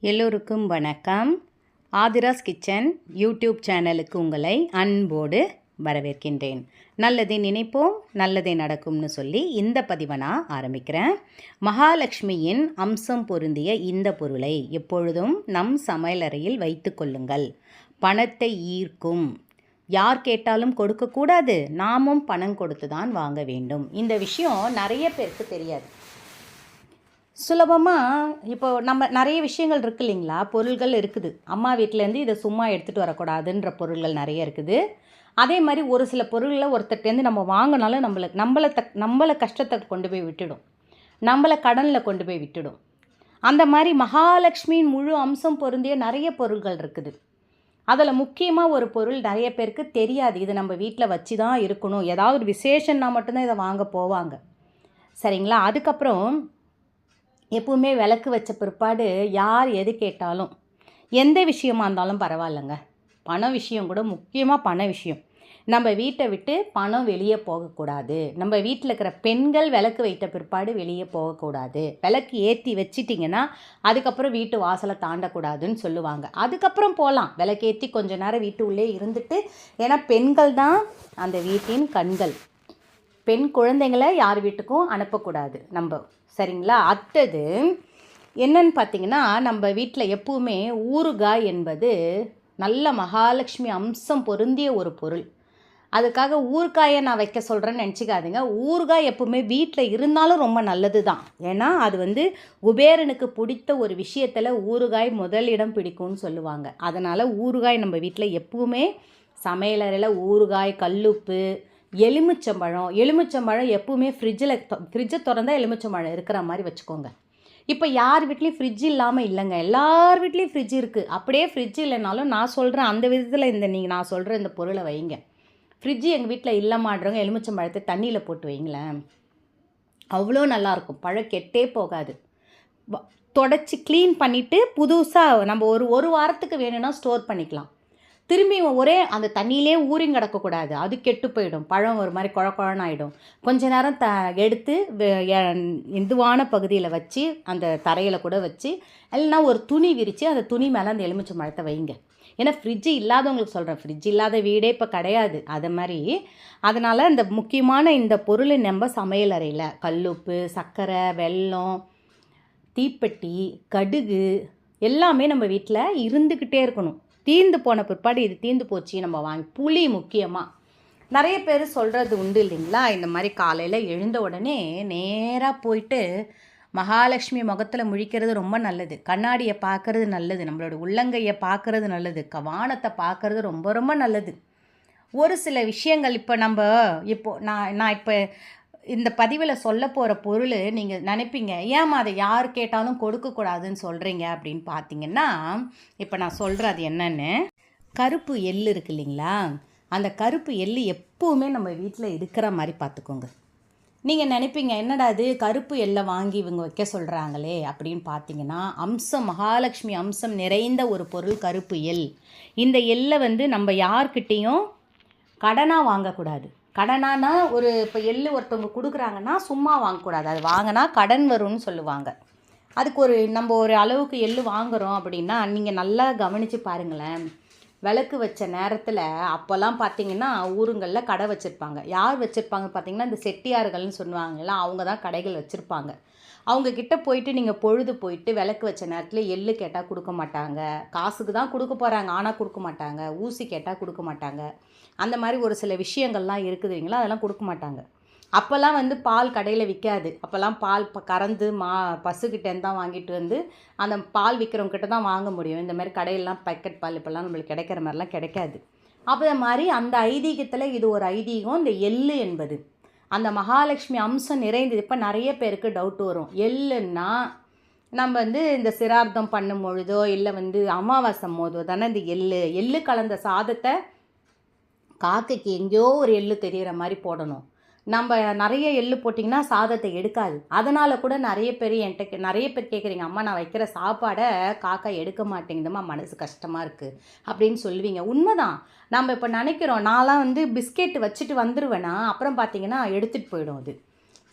எல்லோருக்கும் வணக்கம். Aadhira's kitchen YouTube சேனலுக்கு உங்களை அன்போடு வரவேற்கின்றேன். நல்லதை நினைப்போம் நல்லதே நடக்கும்னு சொல்லி இந்த பதிவை நான் ஆரம்பிக்கிறேன். மகாலட்சுமியின் அம்சம் பொருந்திய இந்த பொருளை எப்பொழுதும் நம் சமையலறையில் வைத்து கொள்ளுங்கள். பணத்தை ஈர்க்கும். யார் கேட்டாலும் கொடுக்கக்கூடாது. நாமும் பணம் கொடுத்து தான் வாங்க வேண்டும். இந்த விஷயம் நிறைய பேருக்கு தெரியாது. சுலபமாக இப்போ நம்ம நிறைய விஷயங்கள் இருக்கு இல்லைங்களா? பொருள்கள் இருக்குது. அம்மா வீட்டிலேருந்து இதை சும்மா எடுத்துகிட்டு வரக்கூடாதுன்ற பொருள்கள் நிறைய இருக்குது. அதே மாதிரி ஒரு சில பொருள்களை ஒருத்தர்கிட்டேருந்து நம்ம வாங்கினாலும் நம்மளை நம்மளை தக் நம்மளை கஷ்டத்தை கொண்டு போய் விட்டுடும். நம்மளை கடனில் கொண்டு போய் விட்டுடும். அந்த மாதிரி மகாலட்சுமியின் முழு அம்சம் பொருந்திய நிறைய பொருள்கள் இருக்குது. அதில் முக்கியமாக ஒரு பொருள் நிறைய பேருக்கு தெரியாது. இது நம்ம வீட்டில் வச்சு தான் இருக்கணும். ஏதாவது ஒரு விசேஷம்னா மட்டும்தான் இதை வாங்க போவாங்க. சரிங்களா? அதுக்கப்புறம் எப்பவுமே விளக்கு வச்ச பிற்பாடு யார் எது கேட்டாலும் எந்த விஷயமா இருந்தாலும் பரவாயில்லைங்க. பண விஷயம் கூட முக்கியமாக பண விஷயம். நம்ம வீட்டை விட்டு பணம் வெளியே போகக்கூடாது. நம்ம வீட்டில் இருக்கிற பெண்கள் விளக்கு வைத்த பிற்பாடு வெளியே போகக்கூடாது. விளக்கு ஏற்றி வச்சிட்டிங்கன்னா அதுக்கப்புறம் வீட்டு வாசலை தாண்டக்கூடாதுன்னு சொல்லுவாங்க. அதுக்கப்புறம் போகலாம். விளக்கேற்றி கொஞ்ச நேரம் வீட்டு உள்ளே இருந்துட்டு ஏன்னா பெண்கள் தான் அந்த வீட்டின் கண்கள். பெண் குழந்தைங்களை யார் வீட்டுக்கும் அனுப்பக்கூடாது. நம்ம சரிங்களா? அடுத்தது என்னன்னு பார்த்தீங்கன்னா நம்ம வீட்டில் எப்பவுமே ஊறுகாய் என்பது நல்ல மகாலட்சுமி அம்சம் பொருந்திய ஒரு பொருள். அதுக்காக ஊறுகாயை நான் வைக்க சொல்கிறேன்னு நினச்சிக்காதீங்க. ஊறுகாய் எப்பவுமே வீட்டில் இருந்தாலும் ரொம்ப நல்லது தான். ஏன்னா அது வந்து குபேரனுக்கு பிடித்த ஒரு விஷயத்தில் ஊறுகாய் முதலிடம் பிடிக்கும்னு சொல்லுவாங்க. அதனால் ஊறுகாய் நம்ம வீட்டில் எப்பவுமே சமையலறையில் ஊறுகாய் கல்லுப்பு எலுமிச்சம்பழம் எலுமிச்சம்பழம் எப்பவுமே ஃப்ரிட்ஜில் ஃப்ரிட்ஜை திறந்தால் எலுமிச்சம்பழம் இருக்கிற மாதிரி வச்சுக்கோங்க. இப்போ யார் வீட்லேயும் ஃப்ரிட்ஜ் இல்லாமல் இல்லைங்க. எல்லார் வீட்லேயும் ஃப்ரிட்ஜ் இருக்குது அப்படியே ஃப்ரிட்ஜ் இல்லைனாலும் நான் சொல்கிறேன் அந்த விதத்தில் இந்த நீங்கள் நான் சொல்கிற இந்த பொருளை வைங்க. ஃப்ரிட்ஜு எங்கள் வீட்டில் இல்ல மாட்டுறவங்க எலுமிச்சம்பழத்தை தண்ணியில் போட்டு வைங்களேன். அவ்வளோ நல்லாயிருக்கும். பழம் கெட்டே போகாது. தொடச்சி க்ளீன் பண்ணிவிட்டு புதுசாக நம்ம ஒரு ஒரு வாரத்துக்கு வேணும்னா ஸ்டோர் பண்ணிக்கலாம். திரும்பி ஒரே அந்த தண்ணியிலே ஊறி கிடக்கக்கூடாது. அது கெட்டு போயிடும். பழம் ஒரு மாதிரி குழ குழனாயிடும் கொஞ்ச நேரம் த எடுத்து இந்துவான பகுதியில் வச்சு அந்த தரையில் கூட வச்சு இல்லைன்னா ஒரு துணி விரித்து அந்த துணி மேலே அந்த எலுமிச்சை மழத்தை வைங்க. ஏன்னா ஃப்ரிட்ஜு இல்லாதவங்களுக்கு சொல்கிறேன் ஃப்ரிட்ஜ் இல்லாத வீடே இப்போ கிடையாது. அது மாதிரி அதனால் இந்த முக்கியமான இந்த பொருள் நம்ம சமையல் அறையில் கல்லுப்பு சர்க்கரை வெல்லம் தீப்பெட்டி கடுகு எல்லாமே நம்ம வீட்டில் இருந்துக்கிட்டே இருக்கணும். தீர்ந்து போன பிற்பாடு இது தீர்ந்து போச்சு நம்ம வாங்கி புளி முக்கியமாக நிறைய பேர் சொல்கிறது உண்டு இல்லைங்களா? இந்த மாதிரி காலையில் எழுந்த உடனே நேராக போயிட்டு மகாலட்சுமி முகத்தில் முழிக்கிறது ரொம்ப நல்லது. கண்ணாடியை பார்க்கறது நல்லது. நம்மளோட உள்ளங்கையை பார்க்கறது நல்லது. கவானத்தை பார்க்கறது ரொம்ப ரொம்ப நல்லது. ஒரு சில விஷயங்கள் இப்போ நம்ம இப்போ நான் நான் இப்போ இந்த பதிவில் சொல்ல போகிற பொருள் நீங்கள் நினைப்பீங்க ஏமா அதை யார் கேட்டாலும் கொடுக்கக்கூடாதுன்னு சொல்கிறீங்க அப்படின்னு பார்த்தீங்கன்னா இப்போ நான் சொல்கிறேன் அது என்னென்னு கருப்பு எள் இருக்கு இல்லைங்களா? அந்த கருப்பு எள் எப்போவுமே நம்ம வீட்டில் இருக்கிற மாதிரி பார்த்துக்கோங்க நீங்கள் நினைப்பீங்க என்னடா அது கருப்பு எல்லை வாங்கி இவங்க வைக்க சொல்கிறாங்களே அப்படின்னு பார்த்தீங்கன்னா அம்சம் மகாலட்சுமி அம்சம் நிறைந்த ஒரு பொருள் கருப்பு எல் இந்த எல்லை வந்து நம்ம யார்கிட்டேயும் கடனாக வாங்கக்கூடாது கடனானா ஒரு இப்போ எள்ளு ஒருத்தவங்க கொடுக்குறாங்கன்னா சும்மா வாங்கக்கூடாது. அது வாங்கினா கடன் வரும்னு சொல்லுவாங்க. அதுக்கு ஒரு நம்ம ஒரு அளவுக்கு எள்ளு வாங்குகிறோம் அப்படின்னா நீங்கள் நல்லா கவனித்து பாருங்களேன். விளக்கு வச்ச நேரத்தில் அப்போல்லாம் பார்த்தீங்கன்னா ஊருங்களில் கடை வச்சுருப்பாங்க. யார் வச்சுருப்பாங்க பார்த்தீங்கன்னா இந்த செட்டியார்கள்னு சொல்லுவாங்கல்ல அவங்க தான் கடைகள் வச்சுருப்பாங்க. அவங்கக்கிட்ட போயிட்டு நீங்கள் பொழுது போயிட்டு விளக்கு வச்ச நேரத்தில் எள்ளு கேட்டால் கொடுக்க மாட்டாங்க. காசுக்கு தான் கொடுக்க போகிறாங்க ஆனால் கொடுக்க மாட்டாங்க. ஊசி கேட்டால் கொடுக்க மாட்டாங்க. அந்த மாதிரி ஒரு சில விஷயங்கள்லாம் இருக்குதுங்களா அதெல்லாம் கொடுக்க மாட்டாங்க. அப்போல்லாம் வந்து பால் கடையில் விற்காது அப்போல்லாம் பால் இப்போ கறந்து மா பசுக்கிட்டேருந்து தான் வாங்கிட்டு வந்து அந்த பால் விற்கிறவங்ககிட்ட தான் வாங்க முடியும். இந்த மாதிரி கடையிலலாம் பேக்கெட் பால் இப்போல்லாம் நம்மளுக்கு கிடைக்கிற மாதிரிலாம் கிடைக்காது. அப்போ மாதிரி அந்த ஐதீகத்தில் இது ஒரு ஐதீகம் இந்த எள்ளு என்பது. அந்த மகாலட்சுமி அம்சம் நிறைந்தது. இப்போ நிறைய பேருக்கு டவுட் வரும். எள்ளுன்னா நம்ம வந்து இந்த சிரார்த்தம் பண்ணும் பொழுதோ இல்லை வந்து அமாவாசை போதோ தானே இந்த எள்ளு. எள்ளு கலந்த சாதத்தை காக்கைக்கு எங்கேயோ ஒரு எள்ளு தெரிகிற மாதிரி போடணும். நம்ம நிறைய எள்ளு போட்டிங்கன்னா சாதத்தை எடுக்காது. அதனால் கூட நிறைய பேர் என்கிட்ட நிறைய பேர் கேட்குறீங்க அம்மா நான் வைக்கிற சாப்பாடை காக்கா எடுக்க மாட்டேங்குதுமா மனசு கஷ்டமாக இருக்குது அப்படின்னு சொல்லுவீங்க. உண்மைதான். நம்ம இப்போ நினைக்கிறோம் நான்லாம் வந்து பிஸ்கெட் வச்சுட்டு வந்துடுவேனா அப்புறம் பார்த்தீங்கன்னா எடுத்துகிட்டு போயிடும் அது.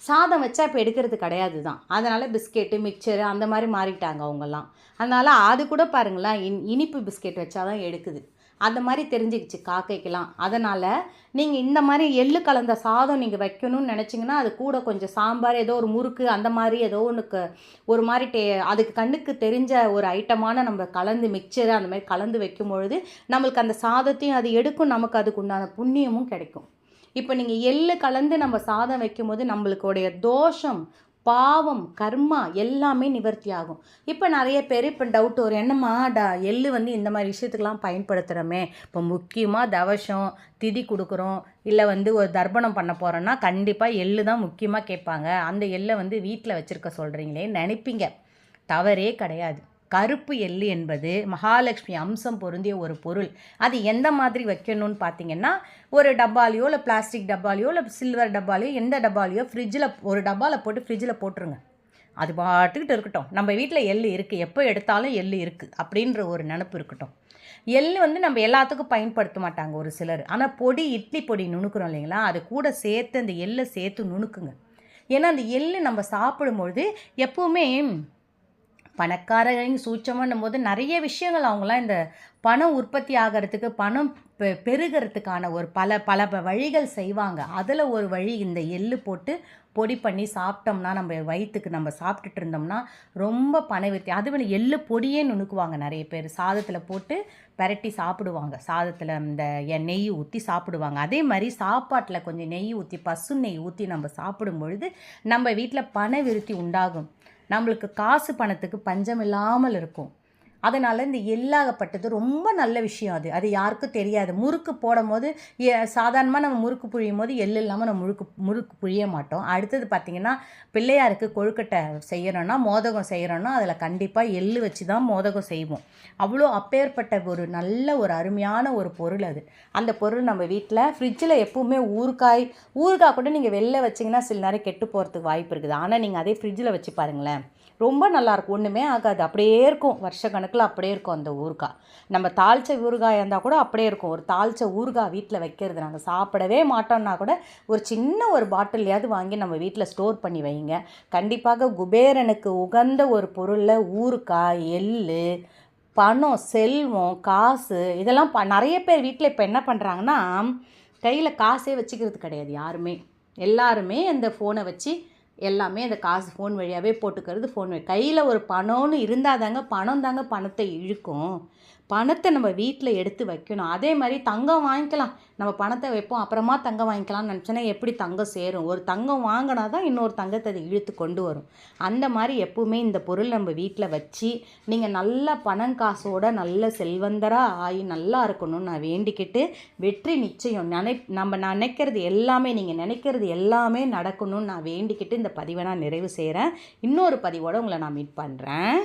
சாதம் வச்சா இப்போ எடுக்கிறது கிடையாது தான். அதனால் பிஸ்கெட்டு மிக்சரு அந்த மாதிரி மாறிட்டாங்க அவங்கெல்லாம் அதனால் அது கூட பாருங்களேன் இன் இனிப்பு பிஸ்கெட் வச்சா தான் எடுக்குது. அந்த மாதிரி தெரிஞ்சுக்கிச்சு காக்கைக்கெலாம் அதனால் நீங்கள் இந்த மாதிரி எள்ளு கலந்த சாதம் நீங்கள் வைக்கணும்னு நினச்சிங்கன்னா அது கூட கொஞ்சம் சாம்பார் ஏதோ ஒரு முறுக்கு அந்த மாதிரி ஏதோ ஒன்றுக்கு ஒரு மாதிரி டே அதுக்கு கண்ணுக்கு தெரிஞ்ச ஒரு ஐட்டமான நம்ம கலந்து மிக்சர் அந்த மாதிரி கலந்து வைக்கும் பொழுது நம்மளுக்கு அந்த சாதத்தையும் அது எடுக்கும் நமக்கு அதுக்கு உண்டான புண்ணியமும் கிடைக்கும். இப்போ நீங்கள் எள்ளு கலந்து நம்ம சாதம் வைக்கும்போது நம்மளுக்குடைய தோஷம் பாவம் கர்மா எல்லாமே நிவர்த்தி ஆகும் இப்போ நிறைய பேர் இப்போ டவுட் வரும். என்னம்மா டா எள்ளு வந்து இந்த மாதிரி விஷயத்துக்கெலாம் பயன்படுத்துகிறோமே இப்போ முக்கியமாக தவசம் திதி கொடுக்குறோம் இல்லை வந்து ஒரு தர்ப்பணம் பண்ண போகிறோன்னா கண்டிப்பாக எள்ளு தான் முக்கியமாக கேட்பாங்க. அந்த எள்ளை வந்து வீட்டில் வச்சுருக்க சொல்கிறீங்களே நினைப்பீங்க. தவறே கிடையாது. கருப்பு எள்ளு என்பது மகாலட்சுமி அம்சம் பொருந்திய ஒரு பொருள். அது எந்த மாதிரி வைக்கணும்னு பார்த்தீங்கன்னா ஒரு டப்பாலையோ இல்லை பிளாஸ்டிக் டப்பாலையோ இல்லை சில்வர் டப்பாலையோ எந்த டப்பாலையோ ஃப்ரிட்ஜில் ஒரு டப்பாவில் போட்டு ஃப்ரிட்ஜில் போட்டுருங்க. அது பாட்டுக்கிட்டு இருக்கட்டும். நம்ம வீட்டில் எள்ளு இருக்குது எப்போ எடுத்தாலும் எள்ளு இருக்குது அப்படின்ற ஒரு நினப்பு இருக்கட்டும். எள்ளு வந்து நம்ம எல்லாத்துக்கும் பயன்படுத்த மாட்டாங்க ஒரு சிலர். ஆனால் பொடி இட்லி பொடி நுணுக்கிறோம் இல்லைங்களா? அது கூட சேர்த்து அந்த எள்ளை சேர்த்து நுணுக்குங்க. ஏன்னா அந்த எள்ளு நம்ம சாப்பிடும்பொழுது எப்போவுமே பணக்காரங்க சூட்சமானும் போது நிறைய விஷயங்கள் அவங்களாம் இந்த பணம் உற்பத்தி ஆகிறதுக்கு பணம் பெ பெருகிறதுக்கான ஒரு பல பல வழிகள் செய்வாங்க. அதில் ஒரு வழி இந்த எள்ளு போட்டு பொடி பண்ணி சாப்பிட்டோம்னா நம்ம வயிற்றுக்கு நம்ம சாப்பிட்டுட்டு இருந்தோம்னா ரொம்ப பணவிருத்தி அதுவும் எள்ளு பொடியே நுணுக்குவாங்க நிறைய பேர். சாதத்தில் போட்டு பரட்டி சாப்பிடுவாங்க. சாதத்தில் இந்த நெய் ஊற்றி சாப்பிடுவாங்க. அதே மாதிரி சாப்பாட்டில் கொஞ்சம் நெய் ஊற்றி பசு நெய் ஊற்றி நம்ம சாப்பிடும் பொழுது நம்ம வீட்டில் பணவிருத்தி உண்டாகும். நம்மளுக்கு காசு பணத்துக்கு பஞ்சம் இல்லாமல் இருக்கும். அதனால் இந்த எள்ளாகப்பட்டது ரொம்ப நல்ல விஷயம் அது. அது யாருக்கும் தெரியாது. முறுக்கு போடும் போது சாதாரணமாக நம்ம முறுக்கு புழியும் போது எள் இல்லாமல் நம்ம முறுக்கு முறுக்கு புழிய மாட்டோம். அடுத்தது பார்த்திங்கன்னா பிள்ளையாருக்கு கொழுக்கட்டை செய்யணும்னா மோதகம் செய்கிறோன்னா அதில் கண்டிப்பாக எள்ளு வச்சு தான் மோதகம் செய்வோம். அவ்வளோ அப்பேற்பட்ட ஒரு நல்ல ஒரு அருமையான ஒரு பொருள் அது. அந்த பொருள் நம்ம வீட்டில் ஃப்ரிட்ஜில் எப்பவுமே ஊறுகாய் ஊறுகாய் கூட நீங்கள் வெளில வச்சிங்கன்னா சில நேரம் கெட்டு போகிறதுக்கு வாய்ப்பு இருக்குது. ஆனால் நீங்கள் அதே ஃப்ரிட்ஜில் வச்சு பாருங்களேன். ரொம்ப நல்லாயிருக்கும் ஒன்றுமே ஆகாது. அப்படியே இருக்கும். வருஷ கணக்கில் அப்படியே இருக்கும் அந்த ஊறுகாய். நம்ம தாளித்த ஊறுகாய் இருந்தால் கூட அப்படியே இருக்கும். ஒரு தாளிச்ச ஊறுகாய் வீட்டில் வைக்கிறது. நாங்கள் சாப்பிடவே மாட்டோம்னா கூட ஒரு சின்ன ஒரு பாட்டிலையாவது வாங்கி நம்ம வீட்டில் ஸ்டோர் பண்ணி வைங்க. கண்டிப்பாக குபேரனுக்கு உகந்த ஒரு பொருளில் ஊறுகாய் எள் பணம் செல்வம் காசு இதெல்லாம் ப நிறைய பேர் வீட்டில் இப்போ என்ன பண்ணுறாங்கன்னா கையில் காசே வச்சுக்கிறது கிடையாது யாருமே. எல்லாருமே அந்த ஃபோனை வச்சு எல்லாமே அந்த காசு ஃபோன் வழியாகவே போட்டுக்கிறது ஃபோன் வழி. கையில் ஒரு பணம்னு இருந்தால் தாங்க பணம் தாங்க பணத்தை இழுக்கும். பணத்தை நம்ம வீட்டில் எடுத்து வைக்கணும். அதே மாதிரி தங்கம் வாங்கிக்கலாம். நம்ம பணத்தை வைப்போம். அப்புறமா தங்கம் வாங்கிக்கலாம்னு நினச்சோன்னா எப்படி தங்கம் சேரும்? ஒரு தங்கம் வாங்கினா தான் இன்னொரு தங்கத்தை அது இழுத்து கொண்டு வரும். அந்த மாதிரி எப்பவுமே இந்த பொருள் நம்ம வீட்டில் வச்சு நீங்கள் நல்ல பணம் காசோட நல்ல செல்வந்தராக ஆகி நல்லா இருக்கணும்னு நான் வேண்டிக்கிட்டு வெற்றி நிச்சயம் நினை நம்ம நினைக்கிறது எல்லாமே நீங்கள் நினைக்கிறது எல்லாமே நடக்கணும்னு நான் வேண்டிக்கிட்டு இந்த பதிவை நான் நிறைவு செய்கிறேன் இன்னொரு பதிவோடு உங்களை நான் மீட் பண்ணுறேன்